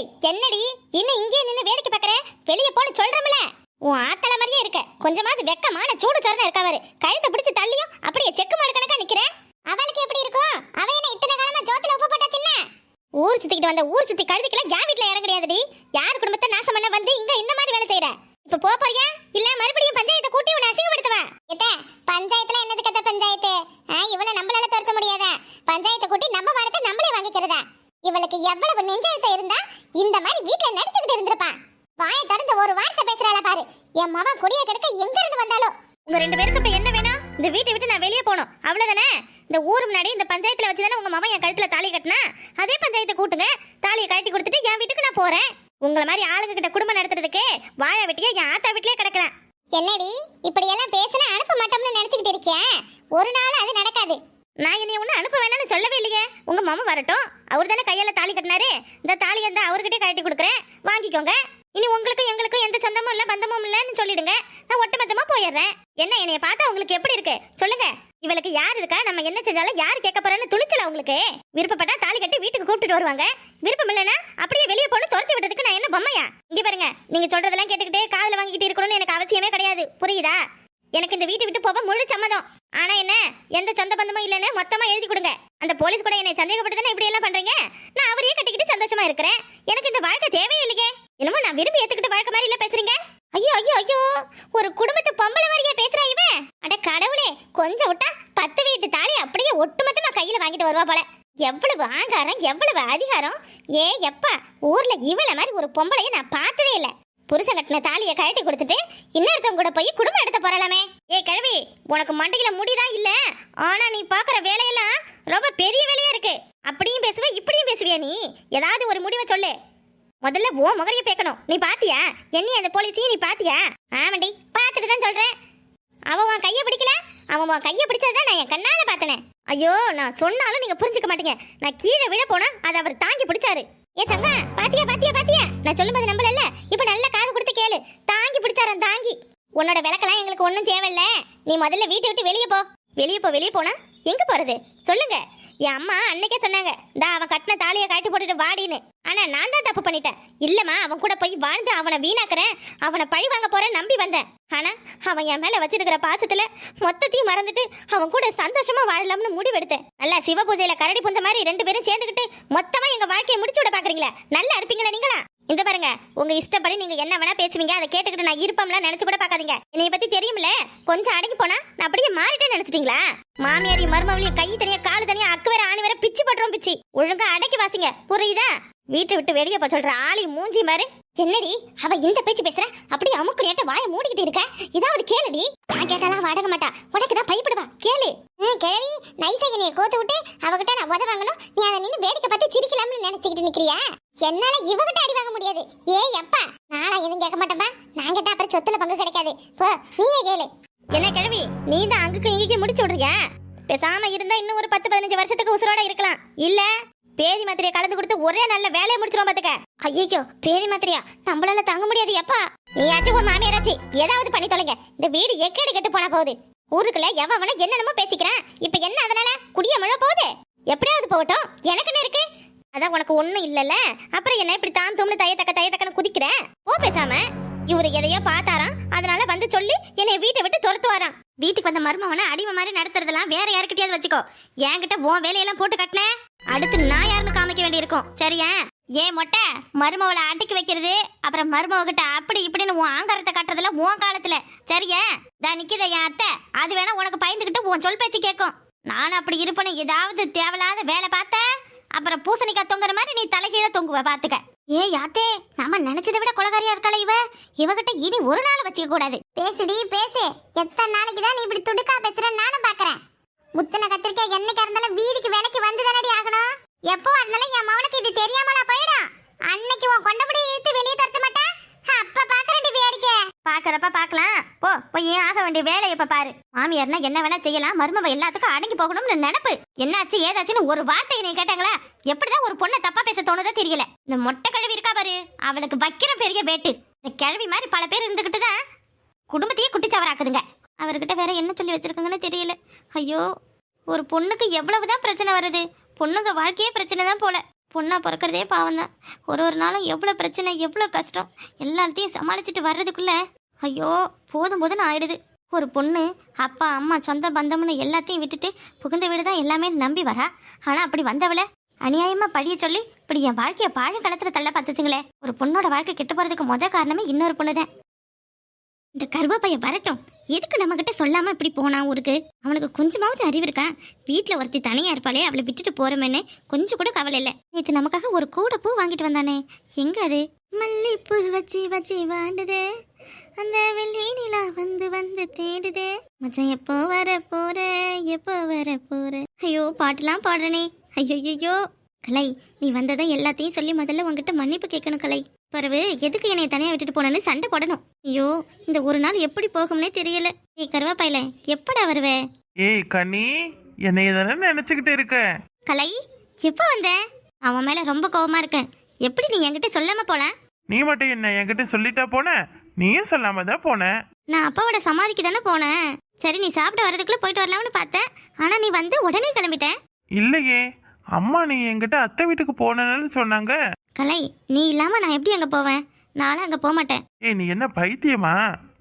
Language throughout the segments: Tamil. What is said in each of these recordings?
ஏய் என்னடி? இன்னும் இங்கே நின்னு வேடிக்கை பார்க்கற? வெளிய போன்னு சொல்றமல. உன் ஆத்தல மாதிரியே இருக்க. கொஞ்சமாவது வெக்கமான சூடு சொரணை இருக்கவரு கழுத்தை பிடிச்சு தள்ளியும் அப்படியே செக்கு மாடு கணக்கா நிக்கிற? அவளுக்கு எப்படி இருக்கும்? அவ என்ன இத்தனை காலமா ஜோத்துல உப்பு போட்டா தின்ன? ஊர் சுத்திக்கிட்டு வந்த ஊர் சுத்தி கழுதிக்கெல்லாம் என் வீட்டுல இடம் கிடையாதுடி. யார் குடும்பத்தை நாசம் பண்ண வந்து இங்க இந்த மாதிரி வேலை செய்யற இப்ப போ போறியா? இல்ல மறுபடியும் பஞ்சாயத்தை கூட்டி உன்னை அசிங்கப்படுத்துவா? எத்த பஞ்சாயத்துல என்னது கத்த பஞ்சாயத்து? இவளை நம்மளால துரத்த முடியாத? பஞ்சாயத்தை கூட்டி நம்ம வாடத்தை நம்மளே வாங்கிக்கிறதா? இவளுக்கு எவ்வளவு இருந்தா இந்த மாதிரி வீட்டுல நடிச்சுக்கிட்டு இருந்திருப்பான் வாயை திறந்து ஒரு வார்த்தை பேசுறாள பாரு. என் மவன் கொடிய கெடுக்க எங்க இருந்து வந்தாலும் உங்க ரெண்டு பேருக்கு இப்ப என்ன வேணும்? இந்த வீட்டை விட்டு நான் வெளியே போகணும். அவ்வளவுதானே? இந்த ஊர் முன்னாடி இந்த பஞ்சாயத்துல வச்சுதானே உங்க மவன் என் கழுத்துல தாலி கட்டினா? அதே பஞ்சாயத்தை கூட்டுங்க. தாலியை கழட்டி கொடுத்துட்டு என் வீட்டுக்கு நான் போறேன். உங்களை மாதிரி ஆளுங்க கிட்ட குடும்பம் நடத்துறதுக்கு வாழ வெட்டியா என் ஆத்தா வீட்லயே கிடக்கலாம் என்னடி இப்படி எல்லாம் பேசினா அனுப்ப மாட்டோம்னு நினைச்சுக்கிட்டு இருக்கேன் ஒரு நாள் அது நடக்காது. நான் என்னைய ஒன்றும் அனுப்ப வேணாம்னு சொல்லவே இல்லையே. உங்க மாமா வரட்டும். அவர் தானே கையால தாலி கட்டினாரு. இந்த தாலி இருந்தால் அவர்கிட்டே கழட்டி கொடுக்குறேன். வாங்கிக்கோங்க. இனி உங்களுக்கும் எங்களுக்கும் எந்த சொந்தமும் இல்லை பந்தமும் இல்லைன்னு சொல்லிடுங்க. நான் ஒட்டுமொத்தமாக போயிடுறேன். என்ன என்னைய பார்த்தா உங்களுக்கு எப்படி இருக்கு? சொல்லுங்க. இவளுக்கு யார் இருக்கா? நம்ம என்ன செஞ்சாலும் யார் கேட்க போறேன்னு துணிச்சல உங்களுக்கு? விருப்பப்பட்டா தாலி கட்டி வீட்டுக்கு கூப்பிட்டுட்டு வருவாங்க. விருப்பம் இல்லைன்னா அப்படியே வெளியே போன துரத்தி விட்டதுக்கு நான் என்ன பொம்மையா? இங்க பாருங்க. நீங்க சொல்றதெல்லாம் கேட்டுக்கிட்டே காதல வாங்கிக்கிட்டு இருக்கணும்னு எனக்கு அவசியமே கிடையாது. புரியுதா? எனக்கு இந்த வீட்டை விட்டு போக முழு சம்மதம். ஆனா என்ன? எந்த சொந்த பந்தமும் இல்லைன்னு மொத்தமா எழுதி கொடுங்க. அந்த போலீஸ் கூட என்னை சந்தேகப்பட்டு இப்படி எல்லாம் பண்றீங்க? நான் அவரையே கட்டிக்கிட்டு சந்தோஷமா இருக்கிறேன். எனக்கு இந்த வாழ்க்கை தேவையே இல்லையே என்னமோ நான் விரும்பி ஏத்துக்கிட்டு வாழ்க்கை மாதிரி இல்ல பேசுறீங்க? ஐயோ ஐயோ ஐயோ. ஒரு குடும்பத்து பொம்பளை மாதிரியே பேசுறா இவன் அட கடவுளே கொஞ்சம் விட்டா பத்து வீட்டு தாலி அப்படியே ஒட்டுமொத்தமா கையில வாங்கிட்டு வருவா போல. எவ்வளவு ஆங்காரம் எவ்வளவு அதிகாரம். ஏ எப்பா ஊர்ல இவள மாதிரி ஒரு பொம்பளைய நான் பார்த்ததே இல்லை. புருஷன் கட்டின தாலியை கழட்டி கொடுத்துட்டு இன்னொருத்தவங்க கூட போய் குடும்பம் எடுத்த போறலாமே ஏ கிழவி உனக்கு மண்டையில முடிதான் இல்ல. ஆனா நீ பாக்குற வேலையெல்லாம் ரொம்ப பெரிய வேலையா இருக்கு. அப்படியும் பேசுவ இப்படியும் பேசுவியா நீ? ஏதாவது ஒரு முடிவை சொல்லு. முதல்ல ஓ முகரைய பேக்கணும். நீ பாத்தியா? என்னைய அந்த போலீஸையும் நீ பாத்தியா? ஆமாண்டி பார்த்துட்டு தான் சொல்றேன். அவன் உன் கையை பிடிக்கல? அவன் உன் கையை பிடிச்சதுதான் நான் என் கண்ணால பார்த்தனே. ஐயோ நான் சொன்னாலும் நீங்க புரிஞ்சுக்க மாட்டீங்க. நான் கீழே விழ போனா அதை அவர் தாங்கி பிடிச்சாரு. ஏ தங்க பாத்தியா பாத்தியா பாத்தியா? நான் சொல்லும்போது நம்பலல்ல இப்ப நல்ல காது கொடுத்து கேளு தாங்கி பிடிச்சாரன் தாங்கி உன்னோட விளக்கெல்லாம் எங்களுக்கு ஒன்றும் தேவையில்ல. நீ முதல்ல வீட்டை விட்டு வெளியே போ. வெளியே போ வெளியே போனா எங்கே போகிறது சொல்லுங்க. என் அம்மா அன்னைக்கே சொன்னாங்க. தா அவன் கட்டின தாலியை காட்டி போட்டுட்டு வாடின்னு. ஆனா நான் தான் தப்பு பண்ணிட்டேன். இல்லம்மா அவன் கூட போய் வாழ்ந்து அவனை வீணாக்குறேன். அவனை பழி வாங்க போறேன் நம்பி வந்தேன். ஆனா அவன் என் மேல வச்சிருக்கிற பாசத்துல மொத்தத்தையும் மறந்துட்டு அவன் கூட சந்தோஷமா வாழலாம்னு முடிவெடுத்தேன். நல்லா சிவ பூஜையில கரடி புந்த மாதிரி ரெண்டு பேரும் சேர்ந்துக்கிட்டு மொத்தமா எங்க வாழ்க்கையை முடிச்சு விட பாக்குறீங்களா? நல்லா இருப்பீங்களா நீங்களா? இந்த பாருங்க உங்க இஷ்டப்படி நீங்க என்ன வேணா பேசுவீங்க. அதை கேட்டுக்கிட்டு நான் இருப்பம்லாம் நினைச்சு கூட பார்க்காதீங்க. என்னைய பத்தி தெரியும்ல கொஞ்சம் அடங்கி போனா நான் அப்படியே மாறிட்டே நினைச்சிட்டீங்களா? மாமியாரி மருமவளையும் கை தனியா காலு தனியா அக்கு வேற ஆணி வேற பிச்சு பட்டுறோம் பிச்சு. ஒழுங்கா அடக்கி வாசிங்க. புரியுதா? வீட்டை விட்டு வெளியே போக சொல்ற ஆளி மூஞ்சி மாறு. என்னடி அவ இந்த பேச்சு பேசுற? அப்படி அமுக்கு நேட்ட வாய மூடிக்கிட்டு இருக்க? இதாவது கேளுடி. நான் கேட்டாலாம் வாடக மாட்டா. உனக்குதான் பயப்படுவா கேளு. ம் கிழவி நைசா என்னைய கோத்து விட்டு அவகிட்ட நான் உத வாங்கணும். நீ அதை நின்று வேடிக்கை பார்த்து சிரிக்கலாம்னு நினைச்சுக்கிட்டு நிக்கிறியா? என்னால இவகிட்ட அடி வாங்க முடியாது. ஏய் எப்பா நானா எதுவும் கேட்க மாட்டேன்பா. நான் கேட்டா அப்புறம் சொத்துல பங்கு கிடைக்காது. போ நீயே கேளு. என்ன கிழவி நீ தான் அங்குக்கு இங்குக்கு முடிச்சு விடுறியா? பேசாம இருந்தா இன்னும் ஒரு பத்து பதினஞ்சு வருஷத்துக்கு உசுரோட இருக்கலாம். இல்ல? பேதி மாத்திரையை கலந்து கொடுத்து ஒரே நல்ல வேலையை முடிச்சிரும் பாத்துக்க. ஐயோ பேதி மாத்திரையா? நம்மளால தாங்க முடியாது எப்பா? நீயாச்சும் ஒரு மாமியாராச்சு ஏதாவது பண்ணி தொலைங்க. இந்த வீடு எக்கேடு கெட்டு போனா போகுது. ஊருக்குள்ள எவன் என்னென்னமோ பேசிக்கிறேன். இப்ப என்ன அதனால? குடிய மழை போகுது. எப்படியாவது போகட்டும். எனக்கு என்ன இருக்கு? அதான் உனக்கு ஒண்ணும் இல்லல அப்புறம் என்ன இப்படி தான் தும்னு தைய தக்க தைய தக்கன்னு குதிக்கிற? போ பேசாம. இவரு எதையோ பார்த்தாராம். அதனால வந்து சொல்லி என்னை வீட்டை விட்டு துரத்துவாராம். வீட்டுக்கு வந்த மருமவனை அடிமை மாதிரி நடத்துறதெல்லாம் வேற யாருக்கிட்டயாவது வச்சுக்கோ. என்கிட்ட உன் வேலையெல்லாம் போட்டு கட்டின. அடுத்து நான் யாருன்னு காமிக்க வேண்டியிருக்கும். சரியா? ஏன் மொட்டை மருமவளை அடக்கி வைக்கிறது அப்புறம் மருமவ கிட்ட அப்படி இப்படின்னு உன் ஆங்காரத்தை கட்டுறதுல உன் காலத்துல. சரியா? தா நிக்கிற என் அத்தை. அது வேணா உனக்கு பயந்துகிட்டு உன் சொல் பேச்சு கேட்கும். நான் அப்படி இருப்பேன்னு ஏதாவது தேவையில்லாத வேலை பார்த்த அப்புறம் பூசணிக்காய் தொங்குற மாதிரி நீ தலைகீழ தொங்குவ பாத்துக்க. ஏ யாத்தே நாம நினைச்சதை விட கொலகாரியா இருக்காள இவ. இவகிட்ட இனி ஒரு நாள் வச்சுக்க கூடாது. பேசுடி பேசு. எத்தனை நாளைக்கு தான் நீ இப்படி துடுக்கா பேசுற? நானும் பாக்குறேன். முத்தனை கத்திரிக்காய் என்னைக்கு இருந்தாலும் வீதிக்கு வேலைக்கு வந்து தானடி ஆகணும்? எப்போ இருந்தாலும் என் மவனுக்கு இது தெரியாம போயிடும் அன்னைக்கு உன் கொண்டபடி இழுத்து வெளியே துரத்த மாட்டேன் அப்ப பாக்குறேன்டி வேடிக்கை பாக்குறப்ப பாக்கலாம் போ போய் ஏன் ஆக வேண்டிய வேலையை இப்ப பாரு. மாமியார்னா என்ன வேணா செய்யலாம். மருமவ எல்லாத்துக்கும் அடங்கி போகணும்னு நினைப்பு. என்னாச்சு ஏதாச்சுன்னு ஒரு வார்த்தையை நீ கேட்டாங்களா? எப்படிதான் ஒரு பொண்ணை தப்பா பேச தோணுதோ தெரியல. இந்த மொட்டை கழுவி இருக்கா பாரு. அவளுக்கு வைக்கிற பெரிய வேட்டு. இந்த கிழவி மாதிரி பல பேர் இருந்துகிட்டு தான் குடும்பத்தையே குட்டிச்சவராக்குதுங்க. அவர்கிட்ட வேற என்ன சொல்லி வச்சிருக்காங்கன்னு தெரியல. ஐயோ ஒரு பொண்ணுக்கு எவ்வளவுதான் பிரச்சனை வருது. பொண்ணுங்க வாழ்க்கையே பிரச்சனை தான் போல. பொண்ணா பிறக்கிறதே பாவம் தான் ஒரு ஒரு நாளும் எவ்வளோ பிரச்சனை எவ்வளோ கஷ்டம். எல்லாத்தையும் சமாளிச்சுட்டு வர்றதுக்குள்ள ஐயோ போதும் போதும்னு ஆயிடுது. ஒரு பொண்ணு அப்பா அம்மா சொந்த பந்தம்னு எல்லாத்தையும் விட்டுட்டு புகுந்த வீடு தான் எல்லாமே நம்பி வரா. ஆனால் அப்படி வந்தவளை அநியாயமா படிய சொல்லி இப்படி என் வாழ்க்கையை பாழ தள்ள பார்த்துச்சுங்களே. ஒரு பொண்ணோட வாழ்க்கை கெட்டு போறதுக்கு முத காரணமே இன்னொரு பொண்ணு தான் இந்த கருவாப்பையன் வரட்டும். எதுக்கு நம்ம கிட்ட சொல்லாம இப்படி போனான் ஊருக்கு? அவனுக்கு கொஞ்சமாவது அறிவு இருக்கா? வீட்டில் ஒருத்தி தனியா இருப்பாளே அவளை விட்டுட்டு போறோமேன்னு கொஞ்சம் கூட கவலை இல்லை. நேற்று நமக்காக ஒரு கூட பூ வாங்கிட்டு வந்தானே. எங்க அது? மல்லிப்பூ வச்சு வச்சு வாண்டுதே. அந்த வெள்ளி நிலா வந்து வந்து தேடுதே. மச்சான் எப்போ வர போற எப்போ வர போற ஐயோ பாட்டுலாம் பாடுறனே. ஐயோ ஐயோ கலை நீ வந்ததை எல்லாத்தையும் சொல்லி முதல்ல உன்கிட்ட மன்னிப்பு கேட்கணும் கலை. பிறகு எதுக்கு என்னை தனியா விட்டுட்டு போனேன்னு சண்டை போடணும். ஐயோ இந்த ஒரு நாள் எப்படி போகும்னே தெரியல. ஏய் கருவாப்பாயில எப்படா வருவே? ஏய் கனி என்னைய தானே நினைச்சுக்கிட்டு இருக்க? கலை எப்போ வந்த? அவன் மேல ரொம்ப கோவமா இருக்கேன் எப்படி நீ என்கிட்ட சொல்லாம போல நீ மட்டும் என்ன என்கிட்ட சொல்லிட்டா போன? நீயும் சொல்லாம தான் போன. நான் அப்பாவோட சமாதிக்கு தானே போனேன். சரி நீ சாப்பிட வரதுக்குள்ள போயிட்டு வரலாம்னு பார்த்தேன். ஆனா நீ வந்து உடனே கிளம்பிட்டேன் இல்லையே அம்மா நீ என்கிட்ட அத்தை வீட்டுக்கு போனேன்னு சொன்னாங்க. கலை நீ இல்லாம நான் எப்படி அங்க போவேன்? நானும் அங்க போக மாட்டேன். ஏய் நீ என்ன பைத்தியமா?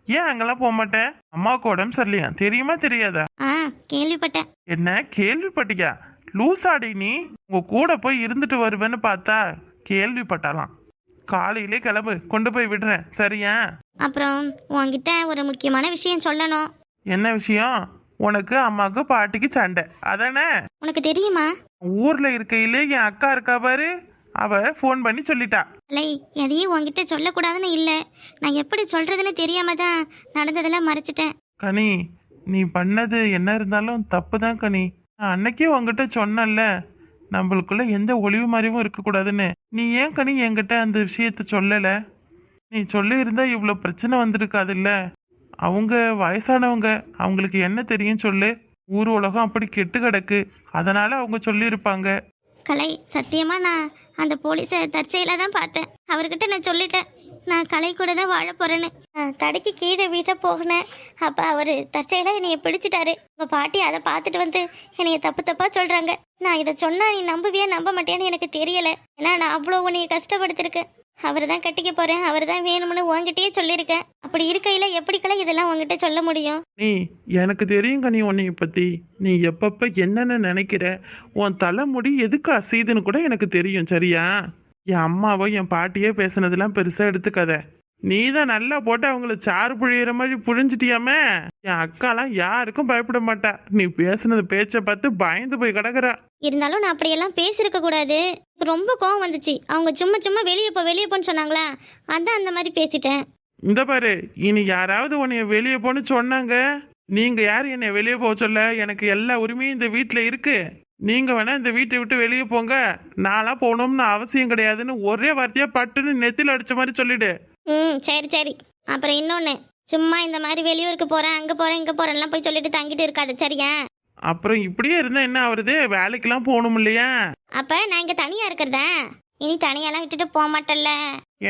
ஏன் அங்கெல்லாம் போக மாட்டேன் அம்மாவுக்கு உடம்பு சரியில்லையா? தெரியுமா தெரியாதா? ஆ கேள்விப்பட்டேன். என்ன கேள்விப்பட்டியா? லூசாடி நீ. உங்க கூட போய் இருந்துட்டு வருவேன்னு பார்த்தா கேள்விப்பட்டாலாம். காலையிலே கிளம்பு. கொண்டு போய் விடுறேன். சரியா? அப்புறம் உன்கிட்ட ஒரு முக்கியமான விஷயம் சொல்லணும். என்ன விஷயம்? உனக்கு அம்மாவுக்கு பாட்டிக்கு சண்டை. அதானே? உனக்கு தெரியுமா? ஊர்ல இருக்கையிலே என் அக்கா இருக்கா பாரு. அவ ஃபோன் பண்ணி சொல்லிட்டா. கலை எதையும் உன்கிட்ட சொல்லக்கூடாதுன்னு இல்லை. நான் எப்படி சொல்றதுன்னு தெரியாம தான் நடந்ததெல்லாம் மறைச்சிட்டேன். கனி நீ பண்ணது என்ன இருந்தாலும் தப்பு தான் கனி. நான் அன்னைக்கே உங்ககிட்ட சொன்னேன்ல. நம்மளுக்குள்ள எந்த ஒளிவு மறைவும் இருக்கக்கூடாதுன்னு. நீ ஏன் கனி என்கிட்ட அந்த விஷயத்த சொல்லலை? நீ சொல்லியிருந்தால் இவ்வளோ பிரச்சனை வந்திருக்காதுல்ல? அவங்க வயசானவங்க அவங்களுக்கு என்ன தெரியும் சொல்லு. ஊர் உலகம் அப்படி கெட்டு கிடக்கு. அதனால அவங்க சொல்லியிருப்பாங்க. கலை சத்தியமா நான் அந்த போலீஸை தற்செயலாக தான் பார்த்தேன். அவர்கிட்ட நான் சொல்லிட்டேன். நான் கலை கூட தான் வாழ போறேன்னு. தடுக்கி கீழே வீட்டை போகினேன் அப்போ அவர் தற்செயலாக என்னைய பிடிச்சிட்டாரு. உங்கள் பாட்டி அதை பார்த்துட்டு வந்து என்னைய தப்பு தப்பாக சொல்கிறாங்க நான் இதை சொன்னால் நீ நம்புவியா நம்ப மாட்டேன்னு எனக்கு தெரியலை. ஏன்னா நான் அவ்வளோ உன்னைய கஷ்டப்படுத்திருக்கேன். அவர் தான் கட்டிக்க போகிறேன் அவர் தான் வேணும்னு உங்ககிட்டயே சொல்லியிருக்கேன். அப்படி இருக்கையில் எப்படிக்கெல்லாம் இதெல்லாம் உங்ககிட்ட சொல்ல முடியும்? நீ எனக்கு தெரியும் கனி உன்னைய பற்றி நீ எப்பப்ப என்னென்ன நினைக்கிற? உன் தலைமுடி எதுக்கு அசையுதுன்னு கூட எனக்கு தெரியும் சரியா? என் அம்மாவோ என் பாட்டியோ பேசுனதெல்லாம் பெருசாக எடுத்துக்காத. நீ தான் நல்லா போட்டு அவங்கள சாறு புழியிற மாதிரி புழிஞ்சிட்டியாமே? என் அக்காலாம் யாருக்கும் பயப்பட மாட்டா. நீ பேசுனது பேச்சை பார்த்து பயந்து போய் கிடக்குறா. இருந்தாலும் நான் அப்படியெல்லாம் பேசியிருக்க கூடாது. ரொம்ப கோவம் வந்துச்சு. அவங்க சும்மா சும்மா வெளியே போ வெளியே போன்னு சொன்னாங்களா? அதான் அந்த மாதிரி பேசிட்டேன். இந்த பாரு இனி யாராவது உன்னைய வெளியே போன்னு சொன்னாங்க? நீங்க யார் என்னை வெளியே போக சொல்ல? எனக்கு எல்லா உரிமையும் இந்த வீட்டில் இருக்கு. நீங்க வேணா இந்த வீட்டை விட்டு வெளியே போங்க. நான்லாம் போகணும்னு அவசியம் கிடையாதுன்னு ஒரே வார்த்தையா பட்டுன்னு நெத்தில அடிச்ச மாதிரி சொல்லிடு. ம் சரி சரி. அப்புறம் இன்னொன்று சும்மா இந்த மாதிரி வெளியூருக்கு போகிறேன் அங்கே போகிறேன் இங்கே போகிறேன்லாம் போய் சொல்லிட்டு தங்கிட்டு இருக்காது சரியா? அப்புறம் இப்படியே இருந்தா என்ன ஆகுறது வேலைக்கெல்லாம் போகணும் இல்லையா? அப்போ நான் இங்கே தனியாக இருக்கிறதா? இனி தனியாலாம் விட்டுட்டு போக மாட்டேன்ல.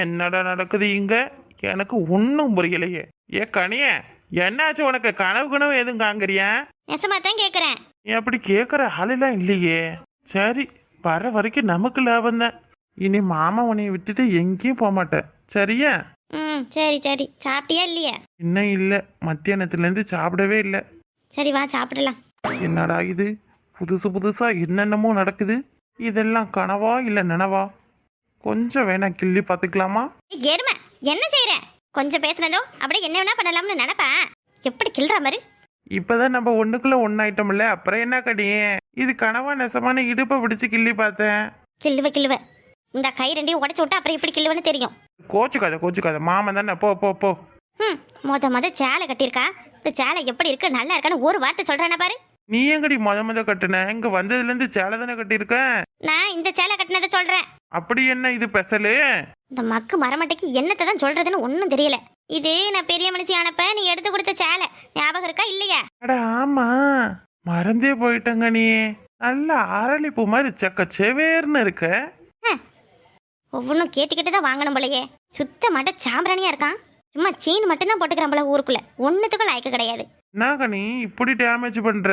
என்னடா நடக்குது இங்க? எனக்கு ஒன்றும் புரியலையே. ஏ கனியே என்னாச்சு உனக்கு? கனவு கனவு எதுவும் காங்கறியா நெசமாக தான் கேட்குறேன் நீ அப்படி கேட்குற ஆளெல்லாம் இல்லையே. சரி வர வரைக்கும் நமக்கு லாபம் தான். இனி மாமா உன்னைய விட்டுட்டு எங்கேயும் போக மாட்டேன். சரியா? ம் சரி சரி. சாப்பிட்டியா இல்லையா? இன்னும் இல்லை. மத்தியானத்துலேருந்து சாப்பிடவே இல்லை. சரி வா சாப்பிடலாம். என்னடா இது? புதுசு புதுசாக என்னென்னமோ நடக்குது. இதெல்லாம் கனவா இல்லை நனவா? கொஞ்சம் வேணா கிள்ளி பார்த்துக்கலாமா? ஏய், எருமை என்ன செய்கிற கொஞ்சம் பேசுனதோ அப்படியே என்ன வேணா பண்ணலாம்னு நினைப்பேன். எப்படி கிள்ற மாதிரி? இப்போதான் நம்ம ஒன்றுக்குள்ள ஒன்றாயிட்டோம்ல அப்புறம் என்ன கடியே இது கனவா நெசமான இடுப்பை பிடிச்சி கிள்ளி பார்த்தேன். கிள்ளுவ கிள்ளுவ. இந்த கை ரெண்டையும் உடச்சி விட்டா அப்புறம் எப்படி கிள்ளுவன்னு தெரியும். கோச்சுக்காத கோச்சுக்காத. மாமன் தானே போ போ போ. ம் மொத மொத சேலை கட்டியிருக்கா? இந்த சேலை எப்படி இருக்கு? நல்லா இருக்கான்னு ஒரு வார்த்தை சொல்றானே பாரு. நீ எங்கடி முத முத கட்டுன? இங்க வந்ததுலேருந்து சேலை தானே கட்டியிருக்க? நான் இந்த சேலை கட்டினதை சொல்றேன். அப்படி என்ன இது பெசலு? இந்த மக்கு மரமட்டைக்கு என்னத்தை தான் சொல்றதுன்னு ஒன்றும் தெரியல. இது நான் பெரிய மனுஷி ஆனப்ப நீ எடுத்து கொடுத்த சேலை. ஞாபகம் இருக்கா? இல்லையா? அட ஆமா. மறந்தே போயிட்டங்க நீ. நல்ல அரளிப்பூ மாதிரி சக்க செவேர்னு இருக்க. ஒவ்வொன்றும் கேட்டுக்கிட்டு தான் வாங்கணும் போலயே. சுத்த மாட்ட சாம்பிராணியா இருக்கான். சும்மா சீன் மட்டும்தான் போட்டுக்கிறான் போல ஊருக்குள்ள. ஒன்றுத்துக்கும் லாய்க்கு கிடையாது. என்ன கனி இப்படி டேமேஜ் பண்ற?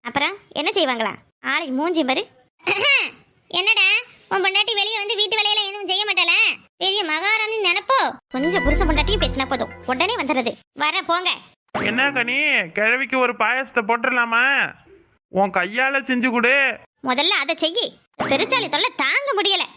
அப்புறம் என்ன செய்வாங்களா ஆளை மூஞ்சி பாரு. என்னடா? உன் பொண்டாட்டி வெளியே வந்து வீட்டு வேலையில எதுவும் செய்ய மாட்டாள? பெரிய மகாராணி நினைப்போ? கொஞ்சம் புருஷன் பொண்டாட்டியும் பேசினா போதும். உடனே வந்துடுறது. வர போங்க. என்ன கனி? கிழவிக்கு ஒரு பாயாசத்தை போட்டுடலாமா? உன் கையால செஞ்சு கொடு. முதல்ல அதை செய்யி. பெருச்சாலி தொல்லை தாங்க முடியல.